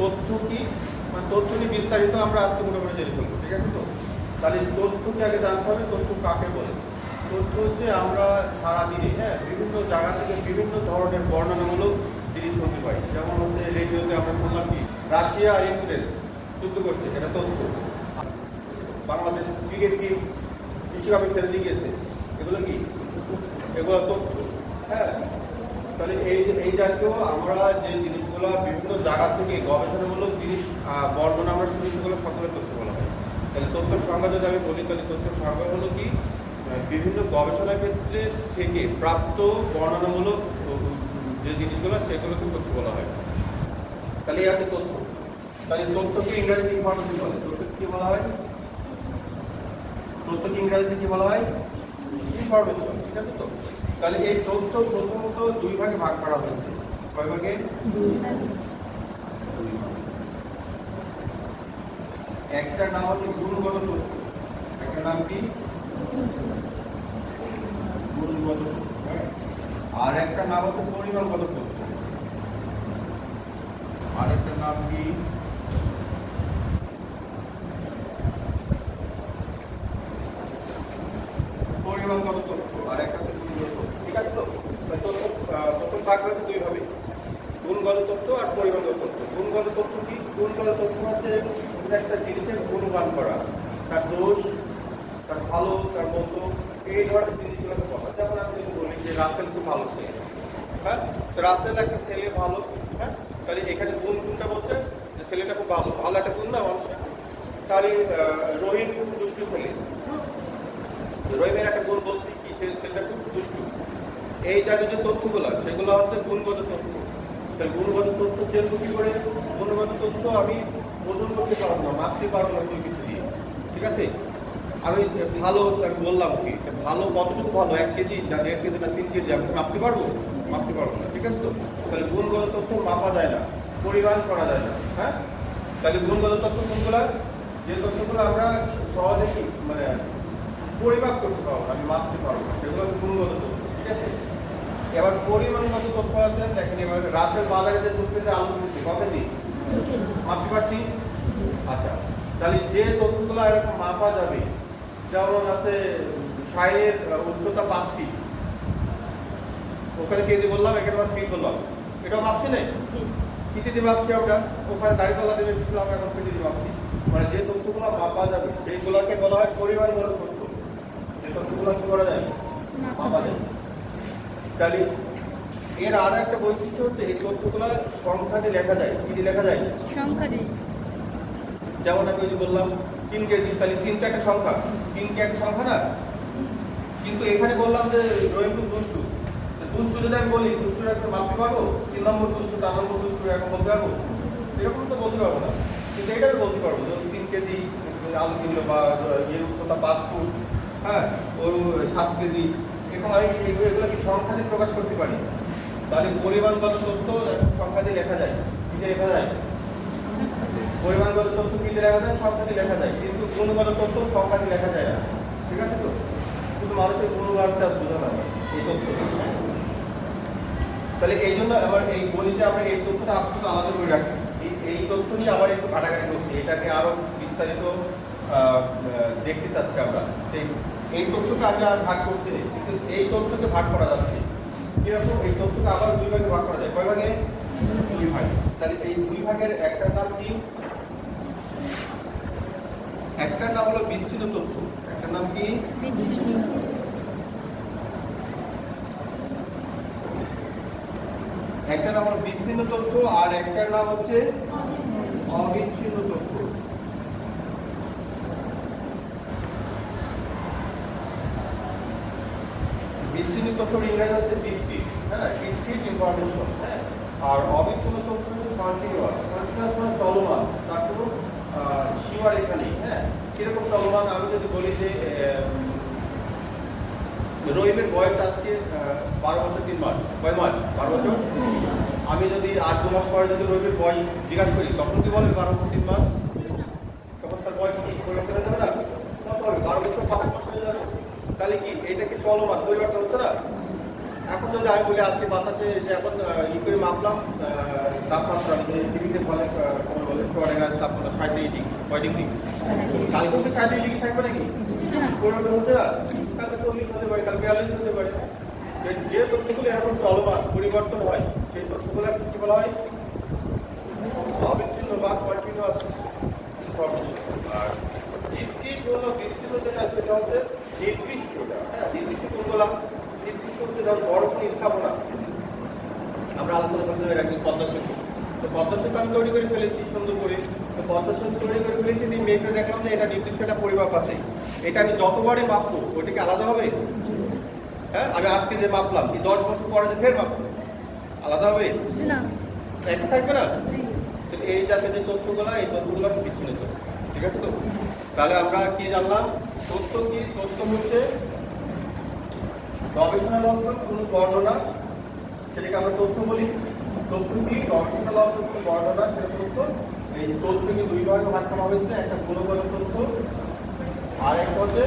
তথ্য কি? মানে তথ্য নিয়ে বিস্তারিত আমরা আজকে মোটামুটি জেনে ফেলব, ঠিক আছে তো? তাহলে তথ্যকে আগে জানতে হবে, তথ্য কাকে বলে? তথ্য হচ্ছে আমরা সারাদিনে হ্যাঁ বিভিন্ন জায়গা থেকে বিভিন্ন ধরনের বর্ণনামূলক জিনিস শুনতে পাই। যেমন হচ্ছে রেডিওতে আমরা শুনলাম কি, রাশিয়া আর ইউক্রেন যুদ্ধ করছে, এটা তথ্য। বাংলাদেশ ক্রিকেট টিম বিশ্বকাপে খেলতে গিয়েছে। এগুলো কি? এগুলো তথ্য হ্যাঁ। তাহলে এই এই জাতীয় আমরা যে জিনিসগুলো বিভিন্ন জায়গা থেকে গবেষণামূলক জিনিস বর্ণনা আমরা শুনি, সেগুলো সকলের তথ্য বলা হয়। তাহলে তথ্যের সংজ্ঞা যদি আমি বলি, তাহলে তথ্যের সংজ্ঞা হলো কি বিভিন্ন গবেষণা ক্ষেত্রে থেকে প্রাপ্ত বর্ণনামূলক যে জিনিসগুলো, সেগুলোকে তথ্য বলা হয়। তাহলে এই আছে তথ্য। তাহলে তথ্যকে ইংরেজিতে ইনফরমেশন বলে? তথ্যকে কি বলা হয়? তথ্যকে ইংরেজিতে কি বলা হয়? ইনফরমেশন ঠিক আছে তো? তাহলে এই তথ্য প্রথমত দুই ভাগে ভাগ করা হয়েছে। কয় ভাগে? একটা নাম হচ্ছে গুণগত তথ্য। একটা নাম কি? গুণগত হ্যাঁ? আর একটা নাম হচ্ছে পরিমাণগত তথ্য। আর একটা নাম কি পরিমাণগত তথ্য আর একটা হচ্ছে গুণগত তথ্য ঠিক আছে তো তাহলে তথ্য আহ, তথ্য ভাগ হয়েছে দুই ভাবে গুণগত তথ্য আর পরিমাণগত তথ্য গুণগত তথ্য কি গুণগত তথ্য হচ্ছে কোনো একটা জিনিসের গুণগান করা তার দোষ তার ভালো তার মন্দ এই ধরনের জিনিসগুলোকে বলা। যেমন আমি যদি বলি যে রাসেল খুব ভালো ছেলে। হ্যাঁ? রাসেল একটা ছেলে ভালো। হ্যাঁ? তাহলে এখানে গুণ গুণটা বলছে? যে ছেলেটা খুব ভালো। ভালো একটা গুণ না মানুষের? তাহলে রহিম দুষ্টু ছেলে। রহিমের একটা গুণ বলছি কি? সে ছেলেটা খুব দুষ্টু। এই জাতীয় যে তথ্যগুলো সেগুলো হচ্ছে গুণগত তথ্য। তাহলে গুণগত তথ্য চেনব কি করে? গুণগত তথ্য আমি ওজন করতে পারব না, মাপতে পারব না কোনো কিছু দিয়ে। ঠিক আছে? আমি ভালো আমি বললাম কি ভালো কতটুকু ভালো? এক কেজি না দেড় কেজি না তিন কেজি আমি মাপতে পারব? মাপতে পারব না ঠিক আছে তো? তাহলে গুণগত তথ্য মাপা যায় না পরিমাণ করা যায় না হ্যাঁ? তাহলে গুণগত তথ্য কোনগুলো? যে তথ্যগুলো আমরা সহজে কি মানে পরিমাপ করতে পারব না, আমি মাপতে পারব না সেগুলো হচ্ছে গুণগত তথ্য ঠিক আছে? এবার পরিমাণগত তথ্য আছে দেখেন এবার রাসের বাজারে যে দুধ কেজি আলু কিনেছি ক কেজি? মাপতে পারছি? আচ্ছা তাহলে যে তথ্যগুলো এরকম মাপা যাবে যেমন আছে সাইনের উচ্চতা পাঁচ ফিট ওখানে কেজি বললাম এখানে আবার ফিট বললাম। এটা ভাবছি না কিতে দিয়ে মাপছি আমরা? ওখানে দাঁড়িপাল্লা দেবে পিছলাম এখন কেজি দিয়ে মাপছি মানে যে তথ্যগুলো মাপা যাবে সেইগুলোকে বলা হয় পরিমাণগত তথ্য। যে তথ্যগুলো কি করা যায়? মাপা যায়। তাহলে এর আর একটা বৈশিষ্ট্য হচ্ছে এই তথ্যগুলো সংখ্যা দিয়ে লেখা যায়। কি দিয়ে লেখা যায়? সংখ্যা দিয়ে যেমন আমি বললাম তিন কেজি, তাহলে তিনটা একটা সংখ্যা। তিন কে একটা সংখ্যা না? কিন্তু এখানে বললাম যে রহিম খুব দুষ্টু দুষ্টু যদি আমি বলি, দুষ্টুর একটা মাপতে পারব তিন নম্বর দুষ্টু, চার নম্বর দুষ্টু, এরকম বলতে পারব? এরকম তো বলতে পারব না। কিন্তু এটা আমি বলতে পারব যে তিন কেজি, আলু কিনলো বা এর উচ্চতা পাঁচ ফুট হ্যাঁ ওর সাত কেজি, এরকম আমি এগুলো কি সংখ্যা দিয়ে প্রকাশ করতে পারি? তাহলে পরিমাণগত তথ্য এরকম সংখ্যা দিয়ে লেখা যায় কি দিয়ে লেখা যায়। পরিমাণগত তথ্য কি দিয়ে লেখা যায়? সংখ্যা দিয়ে লেখা যায়। কিন্তু গুণগত তথ্য সংখ্যা দিয়ে লেখা যায় না। ঠিক আছে তো? শুধু মানুষের গুণগানটা বোঝানো হয় এই তথ্য। তাহলে এই জন্য আবার এই গণিতে আমরা এই তথ্যটা আপাতত আলাদা করে রাখছি। এই তথ্য নিয়ে আবার একটু কাটাকাটি করছি। এটাকে আরও বিস্তারিত দেখতে চাচ্ছি আমরা। এই তথ্যকে আমি আর ভাগ করছি না। কিন্তু এই তথ্যকে ভাগ করা যাচ্ছে। কীরকম? এই তথ্যকে আবার দুই ভাগে ভাগ করা যায়। কয় ভাগে? দুই ভাগে। তাহলে এই দুই ভাগের একটার নাম কি? একটার নাম হলো বিচ্ছিন্ন তথ্য। একটার নাম কি? একটা নাম হলো বিচ্ছিন্ন তথ্য আর একটার নাম হচ্ছে অবিচ্ছিন্ন তথ্য। বিচ্ছিন্ন তথ্যের ইংরেজি হচ্ছে ডিসক্রিট হ্যাঁ? ডিসক্রিট ইনফরমেশন হ্যাঁ? আর অবিচ্ছিন্ন তথ্য হচ্ছে কন্টিনিউয়াস কন্টিনিউয়াস মানে চলমান, তার কোনো সীমারেখা নেই হ্যাঁ? চলমান আমি যদি বলি যে রহিমের বয়স আজকে বারো বছর, তিন মাস, কয় মাস? বারো বছর? আমি যদি আট, দু মাস পরে যদি রহিমের জিজ্ঞাসা করি, তখন কি বলবে বারো বছর, তিন মাস? তখন তার বয়স কি পরিবর্তন হয়ে যাবে না? কত বারো বছর, পাঁচ মাস হয়ে যাবে। তাহলে কি এটা কি চলমান, পরিবর্তন হচ্ছে না? এখন যদি আমি বলি আজকে বাতাসে যে এখন ই করে মাপলাম তাপমাত্রা যে টিভিতে বলে আহ, কোন বলে চড়ের তাপমাত্রা সাঁত্রিশ ডিগ্রি কয় ডিগ্রি কালকেও কি সাঁত্রিশ থাকবে নাকি? পরিবর্তন হচ্ছে কালকে চল্লিশ হতে পারে কাল বিয়াল্লিশ হতে পারে। যে- তথ্যগুলো এরকম চলমান, পরিবর্তন হয়, সেই তথ্যগুলো কি বলা হয়? অবিচ্ছিন্ন বা কন্টিনিউয়াস ইনফরমেশন আর ডিসক্রিট হলো, বিস্তৃত যেটা সেটা হচ্ছে নির্দিষ্টটা হ্যাঁ নির্দিষ্ট কোনগুলা নির্দিষ্ট হচ্ছে যেমন বড় কোনো স্থাপনা। আমরা আলোচনা করতে একদিন পদ্মা সেতু। তো পদ্মা সেতু আমি তৈরি করে ফেলেছি সুন্দর করে তো পদ্মা সেতু তৈরি করে ফেলেছি দিয়ে মেপে দেখলাম যে এটা নির্দিষ্ট একটা পরিমাপ আছে। এটা আমি যতবারে মাপবো ওইটাকে আলাদা হবে? হ্যাঁ আমি আজকে যে মাপলাম কি দশ বছর পরে যে ফের মাপবো আলাদা হবে? না। একটা থাকবে না? এই জাতীয় যে তথ্যগুলো এই তথ্যগুলো বিচ্ছিন্ন ঠিক আছে তো? তাহলে আমরা কি জানলাম? তথ্য কি? তথ্য হচ্ছে গবেষণা লক্ষণ কোনো বর্ণনা। সেটাকে আমরা তথ্য বলি। তথ্য কি? গবেষণা লক্ষণ কোনো বর্ণনা সেটা তথ্য। এই তথ্যকে দুই ভাগে ভাগ করা হয়েছে, একটা গুণগত তথ্য আর একটা হচ্ছে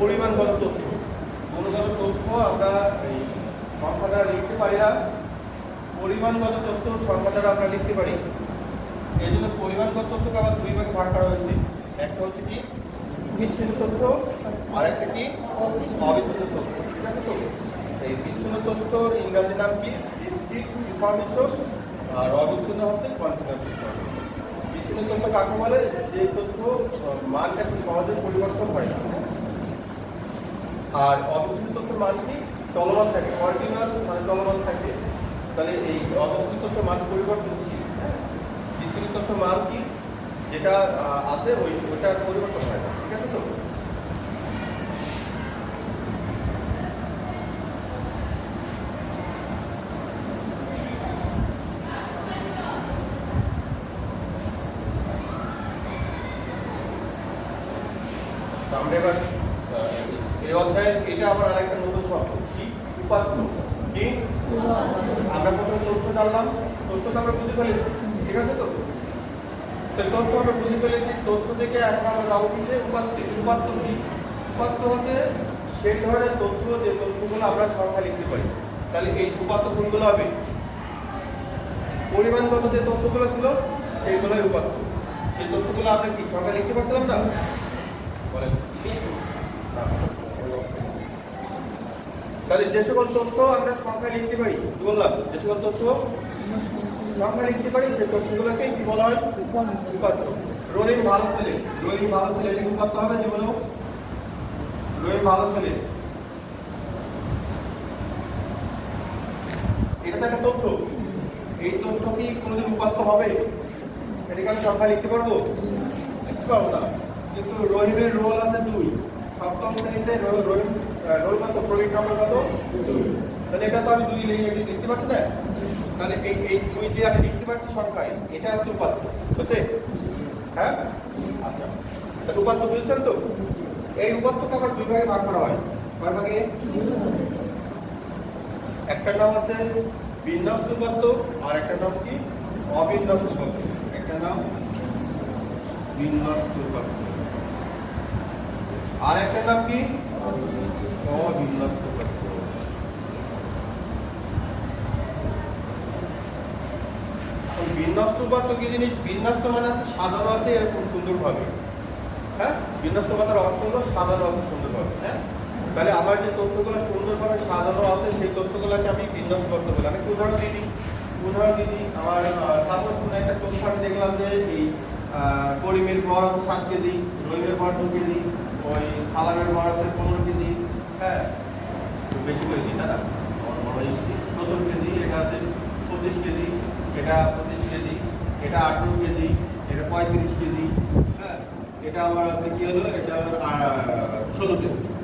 পরিমাণগত তথ্য গুণগত তথ্য আমরা এই সংখ্যা দ্বারা লিখতে পারি না। পরিমাণগত তথ্য সংখ্যা দ্বারা আমরা লিখতে পারি। এই জন্য পরিমাণগত তথ্যকে আবার দুই ভাগে ভাগ করা হয়েছে। একটা হচ্ছে কি? বিচ্ছিন্ন তথ্য আর একটা কি? অবিচ্ছিন্ন তথ্য। ঠিক আছে তো? এই বিচ্ছিন্ন তথ্যর ইংরাজি নাম কি? ডিসক্রিট ইনফরমেশন আর অবিচ্ছিন্ন হচ্ছে কন্টিনিউয়াস ইনফরমেশন তথ্য কাকে বলে যে তথ্য মান এত সহজে পরিবর্তন হয় না। আর অবস্থিত তথ্যের মান কি? চলমান থাকে কন্টিনিউয়াস মানে চলমান থাকে। তাহলে এই অবস্থিত তথ্য মান পরিবর্তনশীল হ্যাঁ? বিচ্ছিন্ন তথ্য মান কি? যেটা আছে, ওই ওটা পরিবর্তন হয় না, ঠিক আছে তো? তো আমরা এবার এই অধ্যায়ের এটা আবার আরেকটা নতুন শব্দ। কি? উপাত্ত। কি? আমরা প্রথমে তথ্য জানলাম, তথ্য আমরা বুঝে ফেলেছি, ঠিক আছে তো? তো তথ্য আমরা বুঝে ফেলেছি, তথ্য থেকে এখন আমরা যাব কিসে? উপাত্তে। উপাত্ত কি? উপাত্ত হচ্ছে সেই ধরনের তথ্য যে তথ্যগুলো আমরা সংখ্যা লিখতে পারি। তাহলে এই উপাত্ত কোনগুলো হবে? পরিমাণগত যে তথ্যগুলো ছিল, সেইগুলোই উপাত্ত। সেই তথ্যগুলো আমরা কি সংখ্যা লিখতে পারছিলাম না? বলেন। তাহলে যে সকল তথ্য আমরা সংখ্যা লিখতে পারি বললাম? যে সকল তথ্য সংখ্যা লিখতে পারি, সেই তথ্যগুলোকে কি বলা হয়? উপাত্ত। রহিম ভালো ছেলে। রহিম ভালো ছেলে এটাকে উপাত্ত হবে, যে বলো? রহিম ভালো ছেলে। এটা তো একটা তথ্য। এই তথ্য কি কোনোদিন উপাত্ত হবে? এটাকে আমি সংখ্যা লিখতে পারব? লিখতে পারব না। কিন্তু রহিমের রোল আছে দুই। সপ্তম শ্রেণীতে রহিম রোল কত প্রবীণ নম্বর কত দুই তাহলে এটা তো আমি দুই লিখে লিখে লিখতে পারছি না? তাহলে এই এই দুই যে আমি লিখতে পারছি সংখ্যায়। এটা হচ্ছে উপাত্ত বুঝছে হ্যাঁ? আচ্ছা। তাহলে উপাত্ত বুঝছেন তো? এই উপাত্তকে আবার দুই ভাগে ভাগ করা হয়। কয় ভাগে? একটা নাম আছে বিন্যস্ত উপাত্ত, আর একটা নাম কি? অবিন্যস্ত উপাত্ত। একটা নাম বিন্যস্ত উপাত্ত। আর একটা নাম কি? অবিন্যস্ত উপাত্ত এখন বিন্যস্ত উপাত্ত কি জিনিস? বিন্যস্ত মানে আছে সাজানো আছে এরকম সুন্দরভাবে। হ্যাঁ? বিন্যস্ত উপাত্তের অর্থ হলো সাজানো আছে সুন্দরভাবে হ্যাঁ? তাহলে আমার যে তথ্যগুলো সুন্দরভাবে সাজানো আছে, সেই তথ্যগুলোকে আমি বিন্যস্ত করতে বলি আমি উদাহরণ দিই। উদাহরণ দিই। আমার সাপোজ কোনো একটা তথ্য আমি দেখলাম যে এই করিমের ভর আছে সাত কেজি, রহিমের ভর দু কেজি, ওই সালামের ভর আছে পনেরো কেজি হ্যাঁ একটু বেশি করে দিই, তাই না? সত্তর কেজি, এটা আছে পঁচিশ কেজি, এটা পঁচিশ কেজি, এটা আঠেরো কেজি, এটা পঁয়ত্রিশ কেজি হ্যাঁ এটা আমার হচ্ছে কি হলো, এটা ষোলো কেজি।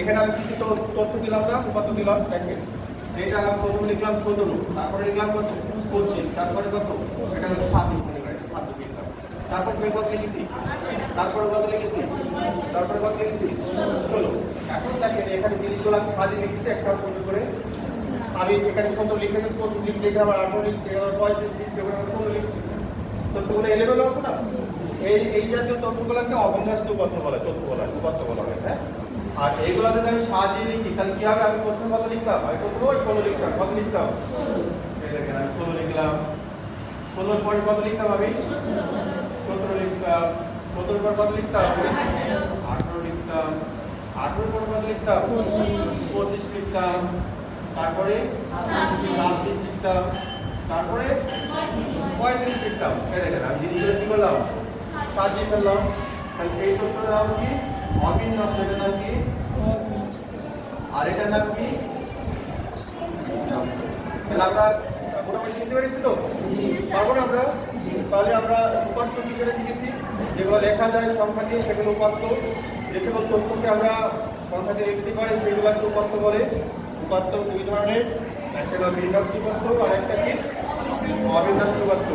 এখানে আমি কিছু তথ্য- দিলাম না, উপাত্ত দিলাম, দেখেন। এটা আমি প্রথমে লিখলাম সতেরো, তারপরে লিখলাম কত? পঁচিশ, তারপরে কত? এটা ছাব্বিশ। তারপর ফের কত লিখেছি? তারপরে কত লিখেছি? তারপরে কত লিখেছি? ষোলো। এখন দেখেন, এখানে জিনিসগুলো আমি সাজিয়ে লিখেছি একটা সুন্দর করে। আমি এখানে সতেরো লিখে পঁচিশ লিখছি এখানে আবার আঠারো লিখছি এখানে পঁয়ত্রিশ লিখছি এখানে আবার ষোলো লিখছি। তথ্যগুলো এলেবেল আছে না? এই এই জাতীয় তথ্যগুলোকে অবিন্যাস্ত উপাত্ত বলা, তথ্য বলা উপাত্ত বলা হয় হ্যাঁ? আর এইগুলো যদি আমি সাজিয়ে লিখি তাহলে কি হবে? আমি প্রথমে কত লিখতাম? আমি প্রথমে ষোলো লিখতাম। কত লিখতাম? এই দেখেন, আমি ষোলো লিখলাম। ষোলোর পরে কত লিখতাম আমি? সতেরো লিখতাম সতেরোর পর কত লিখতাম? আঠারো লিখতাম আঠারোর পর কত লিখতাম? পঁচিশ লিখতাম। তারপরে? ছাব্বিশ লিখতাম। তারপরে? পঁয়ত্রিশ লিখতাম। দেখেন, আমি জিনিসগুলো কি করলাম? সাজিয়ে ফেললাম। তাহলে এই সূত্রের নাম কি? অবিন্যস্ত, এটার নাম কি? আর এটার নাম কি? তাহলে আমরা মোটামুটি চিনতে পেরেছি তো? পারব না আমরা? তাহলে আমরা উপাত্ত বিষয়ে শিখেছি, যেগুলো লেখা যায় সংখ্যাকে সেগুলো উপাত্ত। যে সকল তথ্যকে আমরা সংখ্যাকে লিখতে পারি, সেগুলোকে উপাত্ত বলে। উপাত্ত দুই ধরনের, একটা হলো বিন্যাস উপাত্ত আর একটা কি? অবিন্যাস উপাত্ত